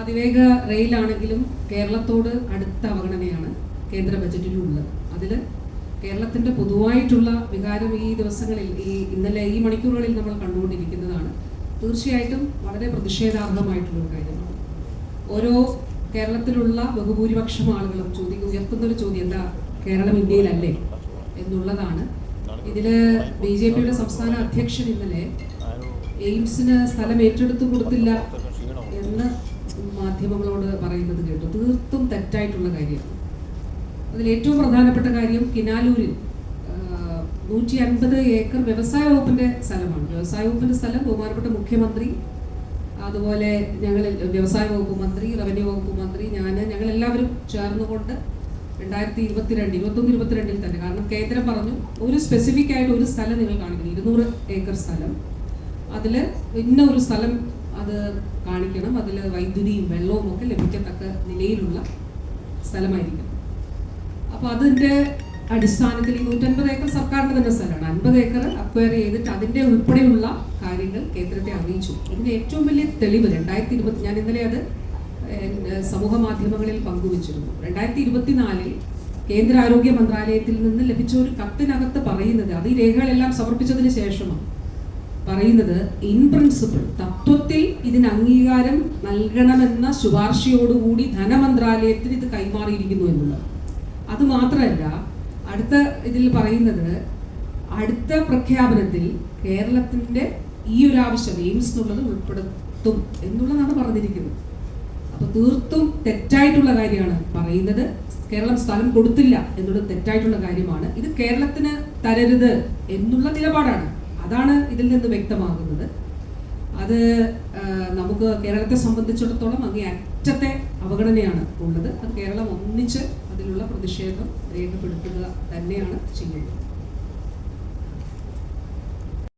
അതിവേഗ റെയിലാണെങ്കിലും കേരളത്തോട് അടുത്ത അവഗണനയാണ് കേന്ദ്ര ബജറ്റിലുള്ളത്. അതിൽ കേരളത്തിന്റെ പൊതുവായിട്ടുള്ള വികാരം ഈ ദിവസങ്ങളിൽ ഈ ഇന്നലെ ഈ മണിക്കൂറുകളിൽ നമ്മൾ കണ്ടുകൊണ്ടിരിക്കുന്നതാണ് തീർച്ചയായിട്ടും വളരെ പ്രതിഷേധാർഹമായിട്ടുള്ള കാര്യമാണ്. ഓരോ കേരളത്തിലുള്ള ബഹുഭൂരിപക്ഷം ആളുകളും ചോദിക്കും ഉയർത്തുന്ന ഒരു ചോദ്യം എന്താ കേരളം ഇന്ത്യയിലല്ലേ എന്നുള്ളതാണ്. ഇതിൽ ബി ജെ പിയുടെ സംസ്ഥാന അധ്യക്ഷൻ ഇന്നലെ എയിംസിന് സ്ഥലം ഏറ്റെടുത്തു കൊടുത്തില്ല എന്ന് മാധ്യമങ്ങളോട് പറയുന്നത് കേട്ടു. തീർത്തും തെറ്റായിട്ടുള്ള കാര്യമാണ്. അതിൽ ഏറ്റവും പ്രധാനപ്പെട്ട കാര്യം കിനാലൂരിൽ നൂറ്റി അൻപത് ഏക്കർ വ്യവസായ വകുപ്പിന്റെ സ്ഥലമാണ്. വ്യവസായ വകുപ്പിന്റെ സ്ഥലം ബഹുമാനപ്പെട്ട മുഖ്യമന്ത്രി അതുപോലെ ഞങ്ങൾ വ്യവസായ വകുപ്പ് മന്ത്രി റവന്യൂ വകുപ്പ് മന്ത്രി ഞാൻ ഞങ്ങൾ എല്ലാവരും ചേർന്നുകൊണ്ട് രണ്ടായിരത്തി ഇരുപത്തിരണ്ട് ഇരുപത്തൊന്ന് ഇരുപത്തിരണ്ടിൽ തന്നെ. കാരണം കേന്ദ്രം പറഞ്ഞു ഒരു സ്പെസിഫിക് ആയിട്ട് ഒരു സ്ഥലം നിങ്ങൾ കാണിക്കുന്നു ഇരുന്നൂറ് ഏക്കർ സ്ഥലം. അതിൽ ഇന്ന ഒരു സ്ഥലം അത് കാണിക്കണം. അതിൽ വൈദ്യുതിയും വെള്ളവും ഒക്കെ ലഭിക്കത്തക്ക നിലയിലുള്ള സ്ഥലമായിരിക്കണം. അപ്പോൾ അതിന്റെ അടിസ്ഥാനത്തിൽ ഈ നൂറ്റൻപത് ഏക്കർ സർക്കാരിന്റെ തന്നെ സ്ഥലമാണ്. അൻപത് ഏക്കർ അക്വയർ ചെയ്തിട്ട് അതിന്റെ ഉൾപ്പെടെയുള്ള കാര്യങ്ങൾ കേന്ദ്രത്തെ അറിയിച്ചു. ഇതിന്റെ ഏറ്റവും വലിയ തെളിവ് രണ്ടായിരത്തി ഇരുപത്തി ഞാൻ ഇന്നലെ അത് സമൂഹ മാധ്യമങ്ങളിൽ പങ്കുവച്ചിരുന്നു. രണ്ടായിരത്തി ഇരുപത്തിനാലിൽ കേന്ദ്ര ആരോഗ്യ മന്ത്രാലയത്തിൽ നിന്ന് ലഭിച്ച ഒരു കത്തിനകത്ത് പറയുന്നത് അത് ഈ രേഖകളെല്ലാം സമർപ്പിച്ചതിന് ശേഷമാണ്. പറയുന്നത് ഇൻ പ്രിൻസിപ്പിൾ തത്വത്തിൽ ഇതിന് അംഗീകാരം നൽകണമെന്ന ശുപാർശയോടുകൂടി ധനമന്ത്രാലയത്തിന് ഇത് കൈമാറിയിരിക്കുന്നു എന്നുള്ളത്. അത് മാത്രമല്ല അടുത്ത ഇതിൽ പറയുന്നത് അടുത്ത പ്രഖ്യാപനത്തിൽ കേരളത്തിന്റെ ഈ ഒരു ആവശ്യം എയിംസ് എന്നുള്ളത് ഉൾപ്പെടുത്തും എന്നുള്ളതാണ് പറഞ്ഞിരിക്കുന്നത്. അപ്പോൾ തീർത്തും തെറ്റായിട്ടുള്ള കാര്യമാണ് പറയുന്നത്. കേരളം സ്ഥലം കൊടുത്തില്ല എന്നുള്ളത് തെറ്റായിട്ടുള്ള കാര്യമാണ്. ഇത് കേരളത്തിന് തരരുത് എന്നുള്ള നിലപാടാണ്. അതാണ് ഇതിൽ നിന്ന് വ്യക്തമാകുന്നത്. അത് നമുക്ക് കേരളത്തെ സംബന്ധിച്ചിടത്തോളം അങ്ങേ അറ്റത്തെ അവഗണനയാണ് ഉള്ളത്. അത് കേരളം ഒന്നിച്ച് അതിലുള്ള പ്രതിഷേധം രേഖപ്പെടുത്തുക തന്നെയാണ് ചെയ്യുന്നത്